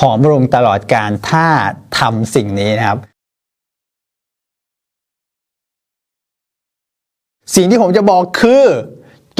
ผอมลงตลอดการถ้าทำสิ่งนี้นะครับ สิ่งที่ผมจะบอกคือ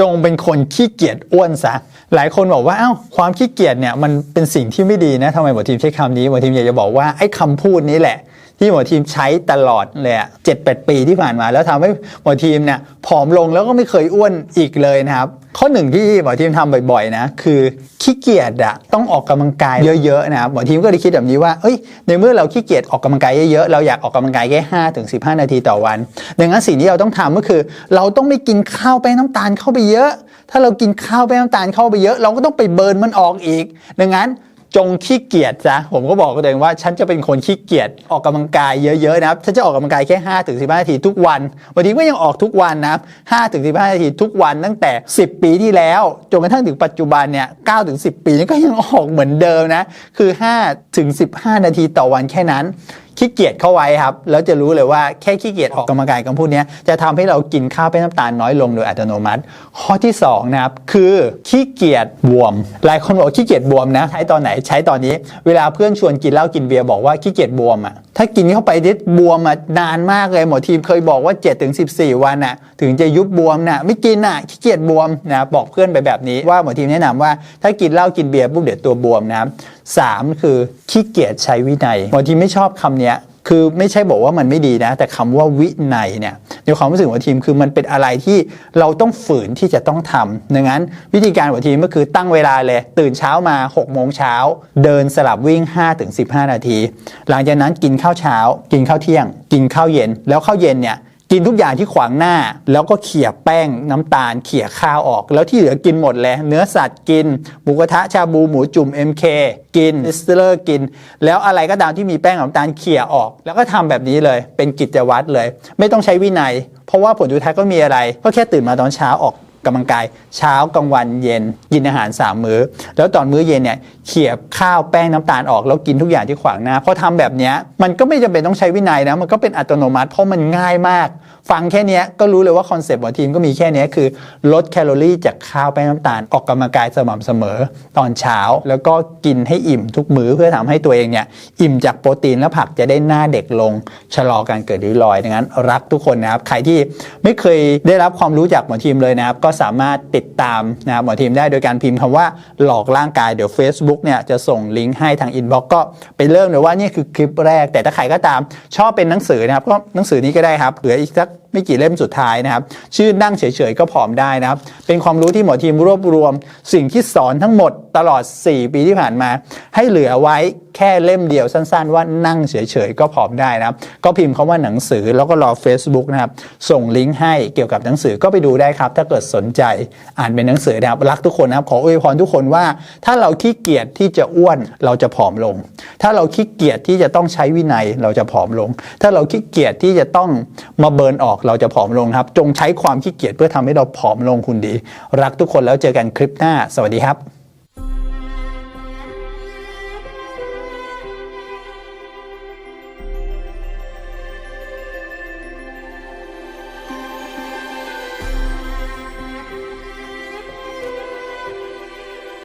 จงเป็นคนขี้เกียจอ้วนซะ หลายคนบอกว่าเอ้าความขี้เกียจเนี่ยมันเป็นสิ่งที่ไม่ดีนะทำไมหมอทีมใช้คำนี้หมอทีมอยากจะบอกว่าไอ้คำพูดนี้แหละ ที่หมอทีมใช้ตลอดเลยเจ็ดแปดปีที่ผ่านมา แล้วทำให้หมอทีมเนี่ยผอมลงแล้วก็ไม่เคยอ้วนอีกเลยนะครับ ข้อหนึ่งที่หมอทีมทำบ่อยๆนะคือขี้เกียจอะต้องออกกำลังกายเยอะๆนะครับหมอทีมก็เลยคิดแบบนี้ว่าเอ้ยในเมื่อเราขี้เกียจออกกำลังกายเยอะๆเราอยากออกกำลังกายแค่ห้าถึงสิบห้านาทีต่อวันดังนั้นสิ่งที่เราต้องทำก็คือ เราต้องไม่กินข้าวแป้งน้ำตาลเข้าไปเยอะ ถ้าเรากินข้าวแป้งน้ำตาลเข้าไปเยอะ เราก็ต้องไปเบิร์นมันออกอีก ดังนั้น จงขี้เกียจซะผมก็บอกกับตัวเองว่าฉันจะเป็นคนขี้เกียจออกกำลังกายเยอะๆนะครับฉันจะออกกำลังกายแค่5ถึงสินาทีทุกวันวันนี้ก็ยังออกทุกวันนะครับ5ถึงสินาทีทุกวันตั้งแต่ 10 ปีที่แล้วจนกระทั่งถึงปัจจุบันเนี่ยเก้าถึงสิปีนี้ก็ยังออกเหมือนเดิมนะคือ5ถึงสินาทีต่อวันแค่นั้น ขี้เกียจเข้าไว้ครับ แล้วจะรู้เลยว่าแค่ขี้เกียจออกกำลังกายคำพูดนี้จะทำให้เรากินข้าวเป็นน้ำตาลน้อยลงโดยอัตโนมัติ ข้อที่สองนะครับคือขี้เกียจบวม หลายคนบอกขี้เกียจบวมนะใช้ตอนไหนใช้ตอนนี้ เวลาเพื่อนชวนกินเหล้ากินเบียร์บอกว่าขี้เกียจบวมอะถ้ากินเข้าไปนิดบวมอะนานมากเลยหมอทีมเคยบอกว่า7ถึง14 วันอะถึงจะยุบบวมน่ะไม่กินอะขี้เกียจบวมนะบอกเพื่อนไปแบบนี้ว่าหมอทีมแนะนำว่าถ้ากินเหล้ากินเบียร์ปุ๊บเดี๋ยวตัวบวมนะครับสามคือขี้เกียจใช้วินัยหมอทีมไม่ชอบคำนี้คือไม่ใช่บอกว่ามันไม่ดีนะ แต่คำว่าวินัยเนี่ยในความรู้สึกของทีมคือมันเป็นอะไรที่เราต้องฝืนที่จะต้องทำดังนั้นวิธีการของทีมก็คือตั้งเวลาเลย ตื่นเช้ามา6โมงเช้า เดินสลับวิ่ง 5-15 นาที หลังจากนั้นกินข้าวเช้า กินข้าวเที่ยง กินข้าวเย็น แล้วข้าวเย็นเนี่ย กินทุกอย่างที่ขวางหน้า แล้วก็เขี่ยแป้งน้ำตาลเขี่ยข้าวออก แล้วที่เหลือกินหมดเลยเนื้อสัตว์กินหมูกระทะชาบูหมูจุ่ม MK กินสเตอร์กิน แล้วอะไรก็ตามที่มีแป้งน้ำตาลเขี่ยออก แล้วก็ทำแบบนี้เลย เป็นกิจวัตรเลย ไม่ต้องใช้วินัย เพราะว่าผลสุดท้ายก็มีอะไรก็แค่ตื่นมาตอนเช้าออก กำลังกายเช้ากลางวันเย็นกินอาหาร 3 มื้อ แล้วตอนมื้อเย็นเนี่ยเขี่ยข้าวแป้งน้ำตาลออกแล้วกินทุกอย่างที่ขวางหน้าพอทำแบบนี้มันก็ไม่จำเป็นต้องใช้วินัยนะมันก็เป็นอัตโนมัติเพราะมันง่ายมาก ฟังแค่นี้ก็รู้เลยว่าคอนเซปต์ของทีมก็มีแค่นี้คือ ลดแคลอรี่จากข้าวแป้งน้ำตาลออกกำลังกายสม่ำเสมอ ตอนเช้าแล้วก็กินให้อิ่มทุกมื้อเพื่อทำให้ตัวเองเนี่ยอิ่มจากโปรตีนและผักจะได้หน้าเด็กลงชะลอการเกิดริ้วรอยดังนั้น รักทุกคนนะครับใครที่ไม่เคยได้รับความรู้จากหมอทีมเลยนะครับก็สามารถติดตามนะครับหมอทีมได้โดยการพิมพ์คำว่าหลอกร่างกายเดี๋ยว Facebook เนี่ยจะส่งลิงก์ให้ทางอินบ็อกก็ไปเริ่มเลยว่านี่คือคลิปแรก แต่ถ้าใครก็ตามชอบเป็นหนังสือนะครับก็หนังสือนี้ก็ได้ครับเหลืออีกสัก ไม่กี่เล่มสุดท้ายนะครับ ชื่อนั่งเฉยๆก็ผอมได้นะครับ เป็นความรู้ที่หมอทีมรวบรวม สิ่งที่สอนทั้งหมดตลอด 4 ปีที่ผ่านมา ให้เหลือไว้แค่เล่มเดียวสั้นๆ ว่านั่งเฉยๆก็ผอมได้นะครับ ก็พิมพ์คาว่าหนังสือแล้วก็รอ Facebook นะครับ ส่งลิงก์ให้เกี่ยวกับหนังสือก็ไปดูได้ครับ ถ้าเกิดสนใจอ่านเป็นหนังสือนะครับรักทุกคนนะครับขออวยพรทุกคนว่า ถ้าเราขี้เกียจที่จะอ้วนเราจะผอมลง ถ้าเราขี้เกียจที่จะต้องใช้วินัยเราจะผอมลง ถ้าเราขี้เกียจที่จะต้องมาเบิร์นออกเราจะผอมลงครับ จงใช้ความขี้เกียจเพื่อทำให้เราผอมลงคุณดี รักทุกคนแล้วเจอกันคลิปหน้า สวัสดีครับ